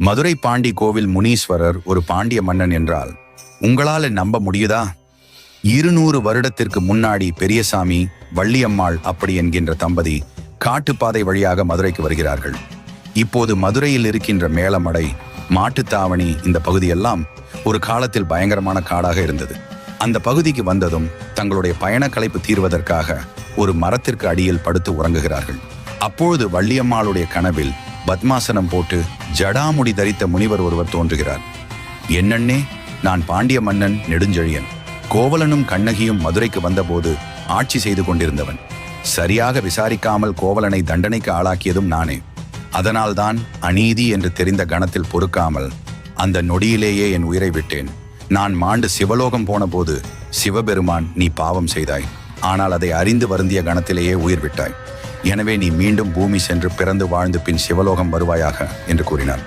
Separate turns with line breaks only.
மதுரை பாண்டி கோவில் முனீஸ்வரர் ஒரு பாண்டிய மன்னன் என்றால் உங்களால நம்ப முடியுதா? இருநூறு வருடத்திற்கு முன்னாடி பெரியசாமி வள்ளியம்மாள் அப்படி என்கின்ற தம்பதி காட்டுப்பாதை வழியாக மதுரைக்கு வருகிறார்கள். இப்போது மதுரையில் இருக்கின்ற மேலமடை மாட்டுத்தாவணி இந்த பகுதியெல்லாம் ஒரு காலத்தில் பயங்கரமான காடாக இருந்தது. அந்த பகுதிக்கு வந்ததும் தங்களுடைய பயணக்களைப்பு தீர்வதற்காக ஒரு மரத்திற்கு அடியில் படுத்து உறங்குகிறார்கள். அப்பொழுது வள்ளியம்மாளுடைய கனவில் பத்மாசனம் போட்டு ஜடாமுடி தரித்த முனிவர் ஒருவர் தோன்றுகிறார். என்னன்னே நான் பாண்டிய மன்னன் நெடுஞ்செழியன். கோவலனும் கண்ணகியும் மதுரைக்கு வந்தபோது ஆட்சி செய்து கொண்டிருந்தவன். சரியாக விசாரிக்காமல் கோவலனை தண்டனைக்கு ஆளாக்கியதும் நானே. அதனால்தான் அநீதி என்று தெரிந்த கணத்தில் பொறுக்காமல் அந்த நொடியிலேயே என் உயிரை விட்டேன். நான் மாண்டு சிவலோகம் போனபோது சிவபெருமான் நீ பாவம் செய்தாய். ஆனால் அதை அறிந்து வருந்திய கணத்திலேயே உயிர் விட்டாய். எனவே நீ மீண்டும் பூமி சென்று பிறந்து வாழ்ந்து பின் சிவலோகம் வருவாயாக என்று கூறினார்